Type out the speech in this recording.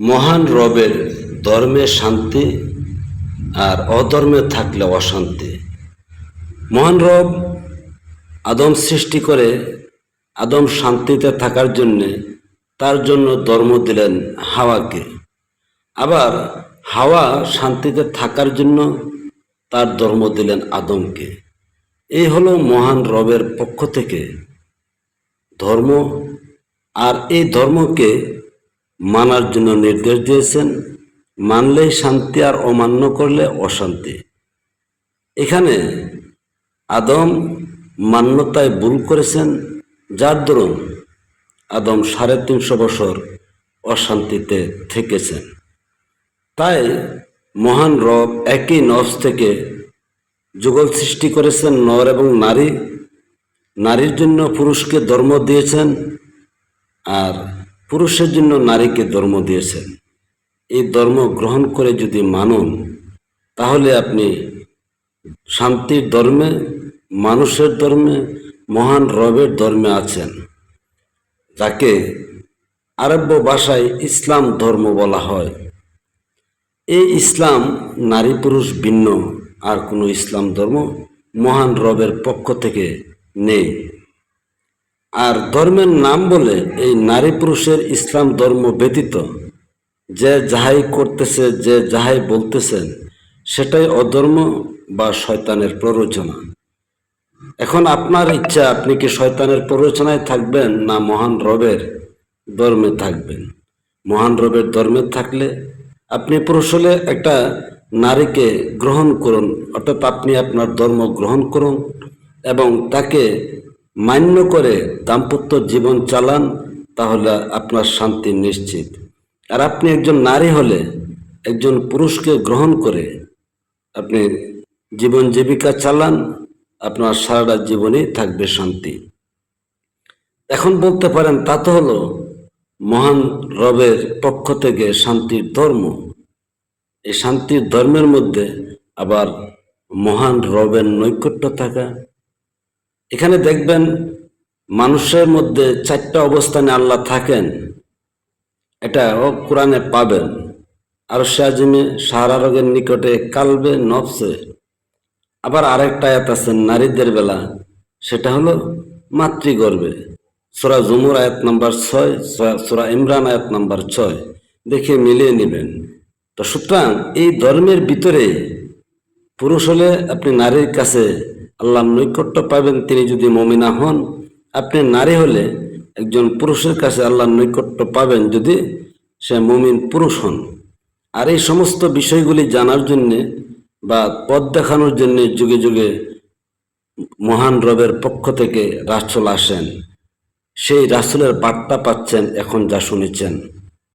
মহান রবের ধর্মে শান্তি আর অধর্মে থাকলে অশান্তি। মহান রব আদম সৃষ্টি করে আদম শান্তিতে থাকার জন্যে তার জন্য ধর্ম দিলেন হাওয়াকে। আবার হাওয়া শান্তিতে থাকার জন্য তার ধর্ম দিলেন আদমকে। এই হলো মহান রবের পক্ষ থেকে ধর্ম। আর এই ধর্মকে মানার জন্য নির্দেশ দিয়েছেন, মানলেই শান্তি আর অমান্য করলে অশান্তি। এখানে আদম মান্যতায় ভুল করেছেন, যার দরুন আদম সাড়ে তিনশো বছর অশান্তিতে থেকেছেন। তাই মহান রব একই নফ থেকে যুগল সৃষ্টি করেছেন, নর এবং নারী। নারীর জন্য পুরুষকে ধর্ম দিয়েছেন, আর পুরুষের জন্য নারীকে ধর্ম দিয়েছেন। এই ধর্ম গ্রহণ করে যদি মানুন, তাহলে আপনি শান্তির ধর্মে, মানুষের ধর্মে, মহান রবের ধর্মে আছেন, যাকে আরব্য ভাষায় ইসলাম ধর্ম বলা হয়। এই ইসলাম নারী পুরুষ ভিন্ন, আর কোনো ইসলাম ধর্ম মহান রবের পক্ষ থেকে নেই। আর ধর্মের নাম বলে এই নারী পুরুষের ইসলাম ধর্ম ব্যতীত যে যাহাই করতেছে, যে যাহাই বলতেছেন, সেটাই অধর্ম বা শয়তানের প্ররোচনা। এখন আপনার ইচ্ছা, আপনি কি শয়তানের প্ররোচনায় থাকবেন না মহান রবের ধর্মে থাকবেন? মহান রবের ধর্মে থাকলে আপনি পুরুষ হলে একটা নারীকে গ্রহণ করুন, অর্থাৎ আপনি আপনার ধর্ম গ্রহণ করুন এবং তাকে মান্য করে দাম্পত্য জীবন চালান, তাহলে আপনার শান্তি নিশ্চিত। আর আপনি একজন নারী হলে, একজন পুরুষকে গ্রহণ করে আপনি জীবন জীবিকা চালান, আপনার সারাটা জীবনেই থাকবে শান্তি। এখন বলতে পারেন, তা তো হলো মহান রবের পক্ষ থেকে শান্তির ধর্ম। এই শান্তির ধর্মের মধ্যে আবার মহান রবের নৈকট্য থাকা এখানে দেখবেন মানুষের মধ্যে চারটা অবস্থানে আল্লাহ থাকেন। এটা ও কোরআনে পাবেন। আর শাহজিমে সাহারা রোগের নিকটে কালবে নফসে। আবার আরেকটা আয়াত আছে, নারীদের বেলা। সেটা হলো মাতৃগর্ভে। সোরা জুমুর আয়াত নাম্বার ছয় সোরা ইমরান আয়াত নাম্বার ছয়। দেখে মিলিয়ে নেবেন। তো সুতরাং এই ধর্মের ভিতরে পুরুষ হলে আপনি নারীর কাছে আল্লাহ নৈকট্য পাবেন, তিনি যদি মমিনা হন, আপনি নারী হলে একজন পুরুষের কাছে আল্লাহর নৈকট্য পাবেন যদি সে মমিন পুরুষ হন। আর এই সমস্ত বিষয়গুলি জানার জন্যে বা পথ দেখানোর জন্যে যুগে যুগে মহান রবের পক্ষ থেকে রাসূল আসেন। সেই রাসূলের বার্তা পাচ্ছেন, এখন যা শুনেছেন।